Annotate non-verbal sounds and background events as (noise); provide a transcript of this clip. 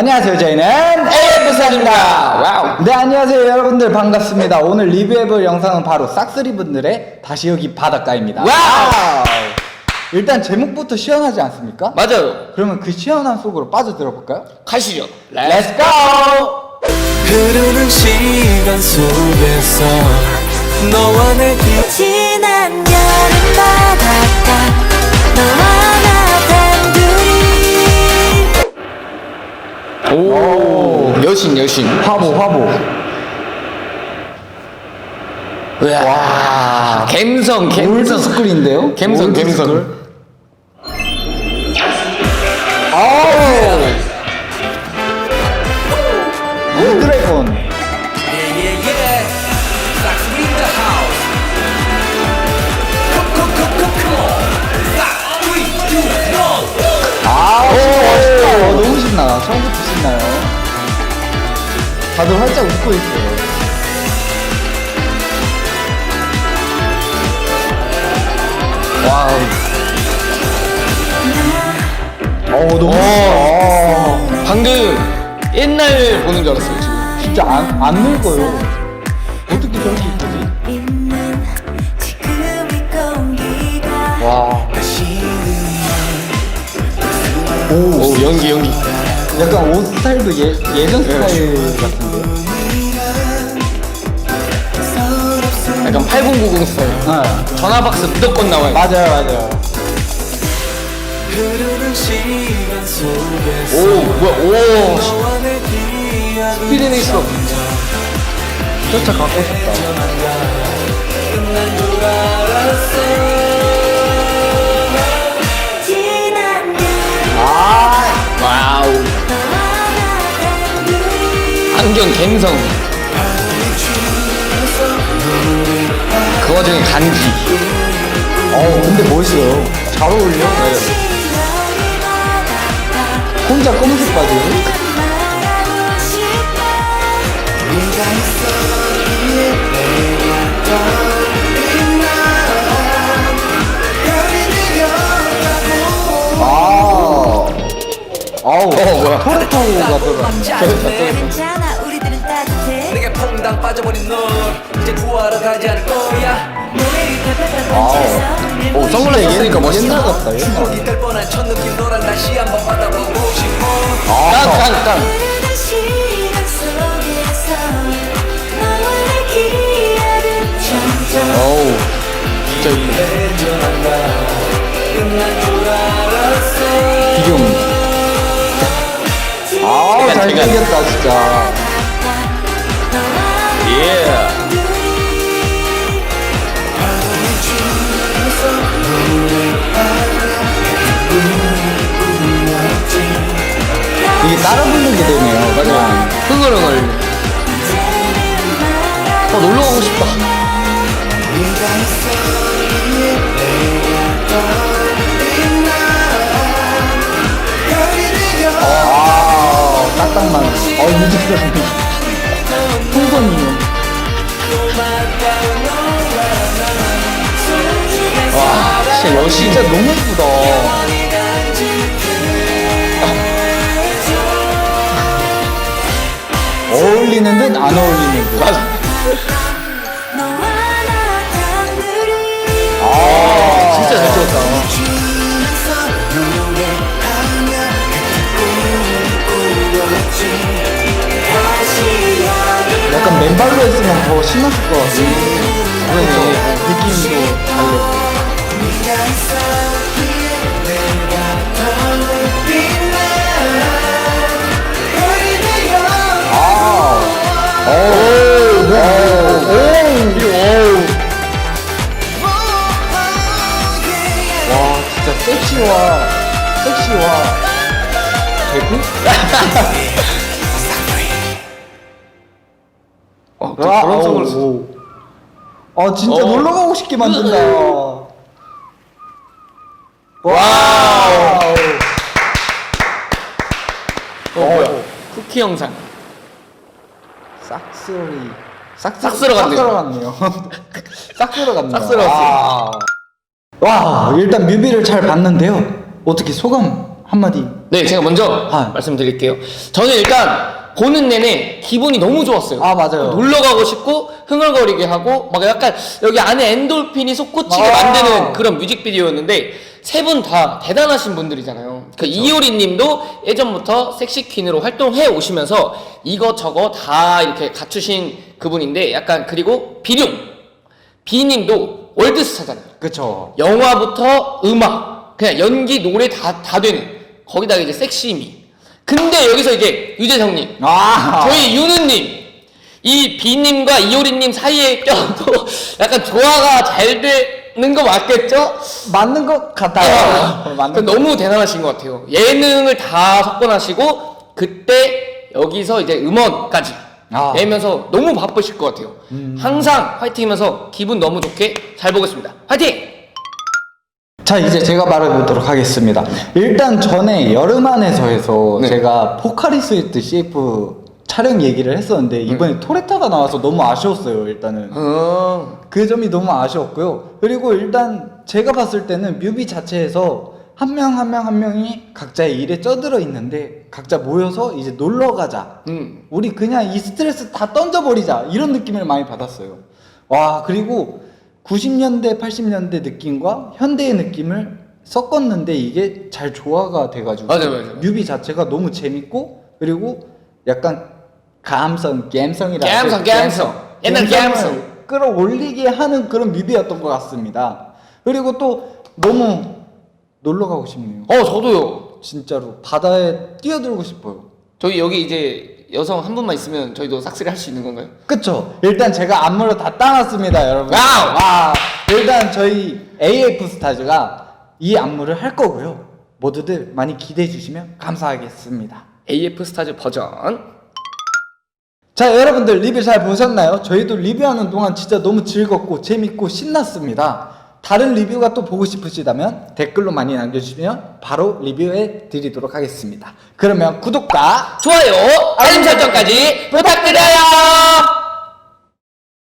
안녕하세요. 저희는 에이프산입니다. 와우. 네, 안녕하세요. 여러분들 반갑습니다. 오늘 리뷰해볼 영상은 바로 싹쓸이 분들의 다시 여기 바닷가입니다. 와우. 일단 제목부터 시원하지 않습니까? 맞아요. 그러면 그 시원한 속으로 빠져들어 볼까요? 가시죠. Let's go! 흐르는 시간 속에서 너와 내 기... 지난 여름 바 오. 여신 여신. 화보, 화보. 와. 갬성 갬성. 올드 스쿨인데요? 갬성. 갬성. 신나요. 다들 활짝 웃고 있어요. 와우. 어우, 너무 멋있다. 방금 옛날 보는 줄 알았어요 지금. 진짜 안, 안 늙어요. 어떻게 저렇게 이쁘지? 와. 오 연기 연기. 약간 옷 스타일도 예, 예전 스타일 같은데. 약간 8090 스타일. 네. 전화 박스 무조건 나와요. 맞아요, 맞아요. 오 뭐야 오. 너와 내 기억 스피드 레이서. 쫓아 갖고 싶다. 안경 갬성. 그 와중에 간지. 어, 근데 멋있어요. 잘 어울려. 네. 혼자 검은색 바지. 아우. 어, 뭐야. 토레토가 들어. 괜찮아 우리들은 따뜻해 내게 퐁당 빠져버린 널 이제 구하러 가지 않을 거야 노래를 펴펴펴 아우. 오 선글라스 썼으니까 멋있다. 옛날 같다, 옛날. 추억이 될 뻔한 첫 느낌 너랑 다시 한번 받아보고 싶어 아, 깡깡깡. 흐르는 시간 속에서 너와 내 기억은 점점 어우 진짜 이쁘다. 비룡. 잘생겼다, 진짜. 어, 뮤직비디오. 풍선이요. 와 진짜 여신. 진짜 너무 예쁘다. (laughs) 어울리는 듯 안 어울리는 듯. 맞아. 약간 맨발로 했으면 더 신났을 것 같아. 그래서 느낌도. 아, 진짜 섹시와 섹시와 개구? 어, 또 저런 선글라스. 오. 아 진짜 어. 놀러 가고 싶게 만든다. 와우. 어 뭐야? 쿠키 영상. 싹쓸이 싹 싹쓸어 갔네요. 싹쓸어 (laughs) 갔네요. 싹쓸어 갔네요. 싹쓸어 아. 와 일단 뮤비를 잘 봤는데요. 어떻게 소감 한마디. 네, 제가 먼저 아. 말씀드릴게요. 저는 일단 보는 내내 기분이 너무 좋았어요. 아, 맞아요. 놀러 가고 싶고 흥얼거리게 하고 막 약간 여기 안에 엔돌핀이 솟구치게 아. 만드는 그런 뮤직비디오였는데 세 분 다 대단하신 분들이잖아요. 그 이효리 님도 예전부터 섹시 퀸으로 활동해 오시면서 이것저것 다 이렇게 갖추신 그분인데 약간 그리고 비룡 비 님도 월드스타잖아요. 그쵸. 영화부터 음악, 그냥 연기, 노래 다, 다 되는. 거기다가 이제 섹시미. 근데 여기서 이제 유재석님, 아. 저희 유느님, 이 비님과 이효리님 사이에 껴도 약간 조화가 잘 되는 거 맞겠죠? 맞는 것 같아요. 아, 맞는 것 너무 대단하신 것 같아요. 예능을 다 섞어나시고, 그때 여기서 이제 음원까지 아. 음. 내면서 너무 바쁘실 것 같아요. 항상 화이팅하면서 기분 너무 좋게 잘 보겠습니다. 화이팅! 자 이제 제가 말해보도록 하겠습니다. 일단 전에 여름 안에서에서 네. 제가 포카리 스웨트 CF 촬영 얘기를 했었는데 이번에 토레타가 나와서 너무 아쉬웠어요. 일단은 어, 그 점이 너무 아쉬웠고요. 그리고 일단 제가 봤을 때는 뮤비 자체에서 한 명 한 명 한 명이 각자의 일에 쩌들어 있는데 각자 모여서 이제 놀러 가자. 음. 우리 그냥 이 스트레스 다 던져버리자 이런 느낌을 많이 받았어요. 와 그리고 90년대 80년대 느낌과 현대의 느낌을 섞었는데 이게 잘 조화가 돼가지고 맞아요, 맞아요. 뮤비 자체가 너무 재밌고 그리고 약간 감성, 갬성이라 갬성, 갬성. 옛날 갬성. 끌어올리게 하는 그런 뮤비였던 것 같습니다. 그리고 또 너무 놀러 가고 싶네요. 어, 저도요. 진짜로 바다에 뛰어들고 싶어요. 저희 여기 이제 여성 한 분만 있으면 저희도 싹쓸이 할 수 있는 건가요? 그쵸? 일단 제가 안무를 다 따놨습니다, 여러분. 와우! 와, 일단 저희 AF 스타즈가 이 안무를 할 거고요. 모두들 많이 기대해 주시면 감사하겠습니다. AF 스타즈 버전. 자, 여러분들 리뷰 잘 보셨나요? 저희도 리뷰하는 동안 진짜 너무 즐겁고 재밌고 신났습니다. 다른 리뷰가 또 보고 싶으시다면 댓글로 많이 남겨주시면 바로 리뷰해 드리도록 하겠습니다. 그러면 구독과 좋아요, 알림 설정까지 부탁드려요!